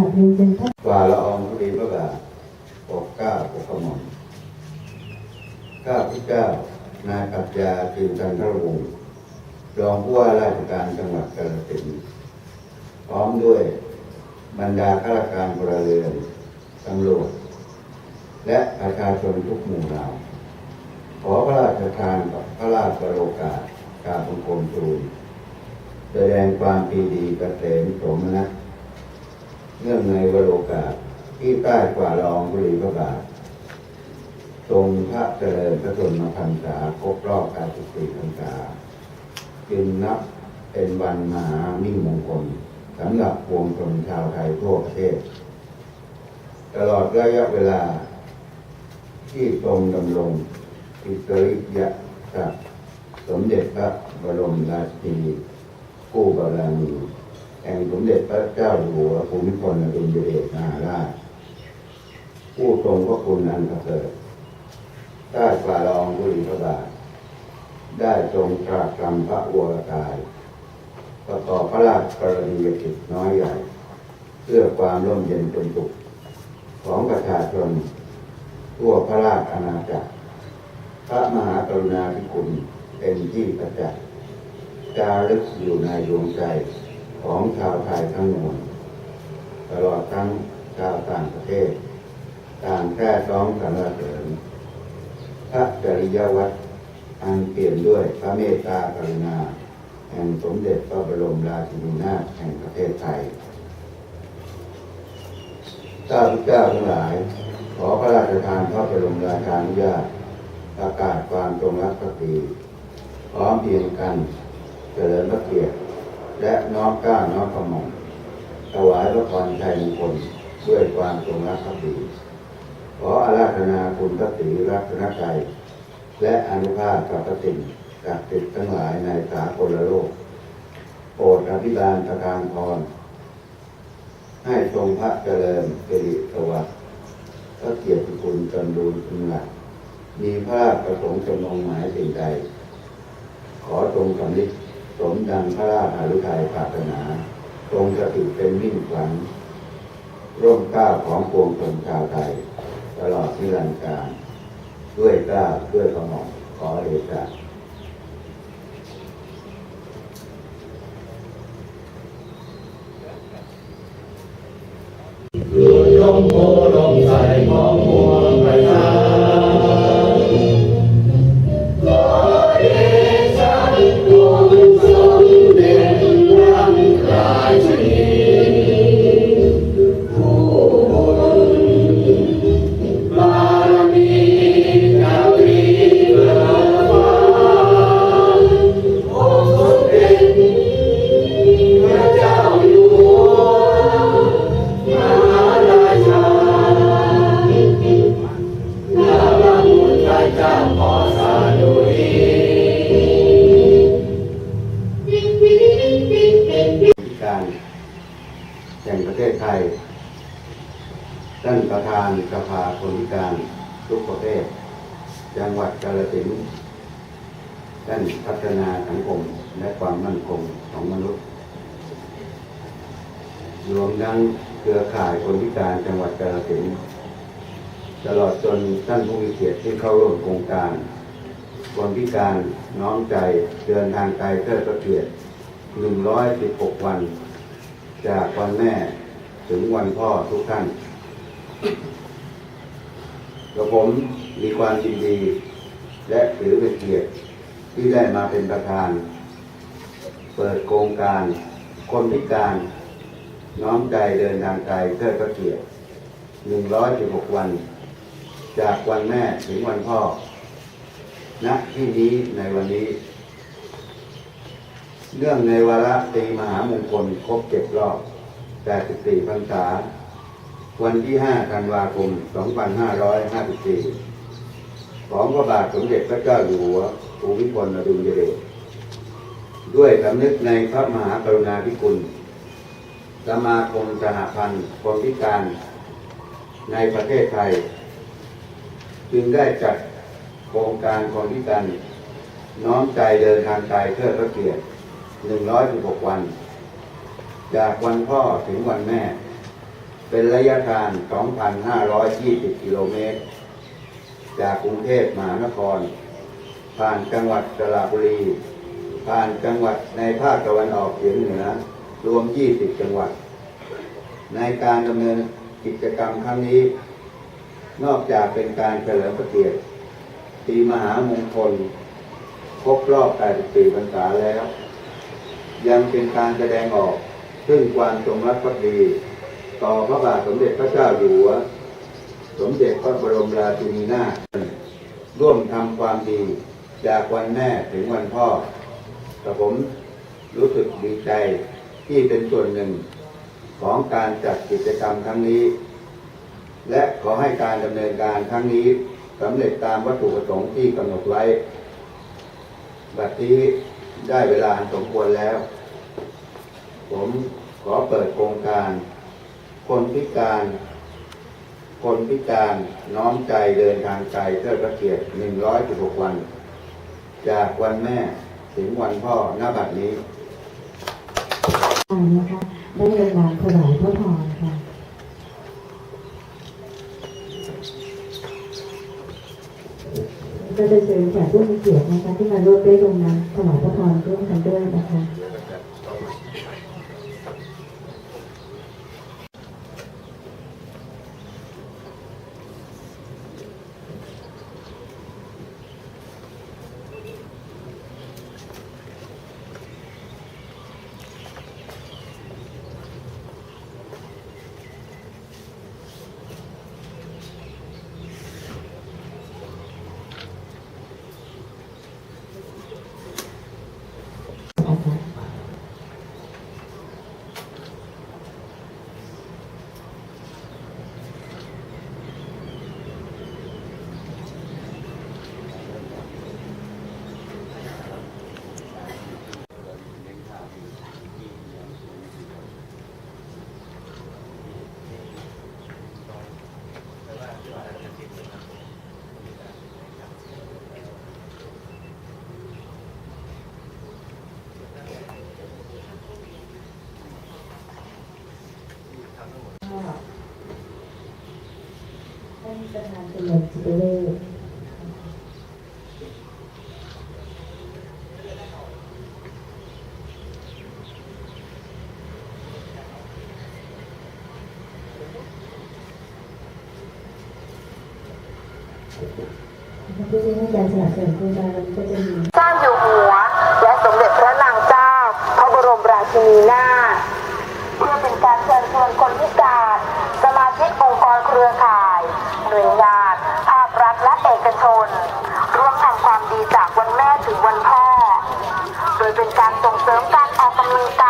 กับเรียนเชิญท่านกว่าละอองธุลีพระบาทปกเก้าปกกระหม่อมข้าพเจ้านายปรัชญาคือจันทรวงศ์รองผู้ว่าราชการจังหวัดกาฬสินธุ์พร้อมด้วยบรรดาข้าราชการพลเรือนตำรวจและประชาชนทุกหมู่เหล่าขอพระราชทานกับพระราชโอกาสการบังคมทูลแสดงความปีดีเกษมสมนะ เนื่องในวโรกาสที่ใต้กว่าลองบุรีพระบาททรงพระเจริญพระชนมพรรษาครบรอบ84พรรษาจึงนับเป็นวันมหามิ่งมงคลสำหรับปวงชนชาวไทยทั่วประเทศ ตลอดระยะเวลา ที่ทรงดำรงอิสริยศักดิ์สมเด็จพระบรมราชินีกู้บารมี แห่งสมเด็จพระเจ้าอยู่หัวภูมิพลอดุลยเดชมหาราชผู้ทรงพระคุณอันประเสริฐได้ฝ่าลองบุรีพระบาท ได้ทรงตรากตรำพระวรกาย ประกอบพระราชกรณียกิจน้อยใหญ่ เพื่อความร่มเย็นเป็นสุขของประชาชนทั่วพระราชอาณาจักร พระมหากรุณาธิคุณเป็นที่ประจักษ์จารึกอยู่ในดวงใจ ของชาวไทยทั้งมวลตลอดทั้งชาวต่างประเทศ ต่างแค่ร้องสรรเสริญพระจริยวัตรอันเปลี่ยนด้วยพระเมตตากรุณา แห่งสมเด็จพระบรมราชินีนาถแห่งประเทศไทยข้าพเจ้าทั้งหลาย ขอพระราชทานพระบรมราชานุญาตประกาศความจงรักภักดีพร้อมเพียงกันเจริญพระเกียรติ และน้อมกล้าน้อมกระหม่อมถวายพระพรชัยมงคลด้วยความจงรักภักดีขออาราธนาคุณพระศรีรัตนใจและอนุภาพกับพระสิ่งจากติดทั้งหลายในสากลโลกโปรดอภิบาลประทานพรให้ทรงพระเจริญสิริสวัสดิ์พระเกียรติคุณจนดูคุณหลักมีพระราชประสงค์จำนงหมายสิ่งใด ขอทรงสำนึก สมดังพระราชารุทัยปรารถนาทรงสถิตเป็นมิ่งขวัญร่มก้าวของปวงชนชาวไทยตลอดที่รันดร์การ ด้วยกล้าด้วยกระหม่อมขอเดชะลมโพลมใสของ แห่งประเทศไทย ท่านประธานสภาคนพิการทุกประเภทจังหวัดกาฬสินธุ์ท่านพัฒนาสังคมและความมั่นคงของมนุษย์ รวมทั้งเครือข่ายคนพิการจังหวัดกาฬสินธุ์ตลอดจนท่านผู้มีเกียรติที่เข้าร่วมโครงการ คนพิการน้อมใจเดินทางไกลเพื่อประเกียรติ116 วัน จากวันแม่ถึงวันพ่อทุกท่านกับผมมีความยินดี และถือเป็นเกียรติที่ได้มาเป็นประธาน เปิดโครงการ คนพิการ น้อมใจเดินทางไกลเพื่อพระเกียรติ116 วัน จากวันแม่ถึงวันพ่อณที่นี้ในวันนี้ เนื่องในวาระตีมหามงคลครบเจ็ดรอบ 84พรรษา วันที่ 5 ธันวาคม 2554 ของพระบาทสมเด็จพระเจ้าอยู่หัวภูมิพลอดุลยเดช ด้วยสำนึกในพระมหากรุณาธิคุณ สมาคมสหพันธ์คนพิการในประเทศไทย จึงได้จัดโครงการคนพิการน้อมใจเดินทางไกลเพื่อพระเกียรติ 116วัน จากวันพ่อถึงวันแม่ เป็นระยะทาง 2,520 กิโลเมตร จากกรุงเทพมหานคร ผ่านจังหวัดสระบุรี ผ่านจังหวัดในภาคตะวันออกเฉียงเหนือ รวม 20 จังหวัด ในการดำเนินกิจกรรมครั้งนี้ นอกจากเป็นการเฉลิมพระเกียรติปีมหามงคลครบรอบ 84พรรษาแล้ว ยังเป็นการแสดงออกซึ่งความจงรักภักดี ต่อพระบาทสมเด็จพระเจ้าอยู่หัว สมเด็จพระบรมราชินีนาถร่วมทำความดีจากวันแม่ถึงวันพ่อแต่ผมรู้สึกดีใจที่เป็นส่วนหนึ่งของการจัดกิจกรรมครั้งนี้ และขอให้การดำเนินการครั้งนี้สำเร็จตามวัตถุประสงค์ที่กำหนดไว้ บัดนี้ ได้เวลาสมควรแล้ว ผมขอเปิดโครงการ คนพิการ คนพิการน้อมใจเดินทางไกลเพื่อพระเกียรติ116 วัน จากวันแม่ถึงวันพ่อหน้าบัดนี้อ่านะคะได้เวลาถวายพระพรค่ะก็ จะเชิญแขกผู้มีเกียรตินะคะที่มาร่วมได้ลงนามถวายพระพรร่วมกันด้วยนะคะนะคะ ประธานชมรมจิตเวชผู้ที่ให้การสนับสนุนโครงการก็จะมีเจ้าอยู่หัว และสมเด็จพระนางเจ้า พระบรมราชินีนาถเพื่อเป็นการเชิญชวนคนพิการ สมาชิกองค์กรเครือข่าย หน่วยงาน ภาครัฐและเอกชน ร่วมทำความดีจากวันแม่ ถึงวันพ่อ โดยเป็นการส่งเสริมการออกกำลังกาย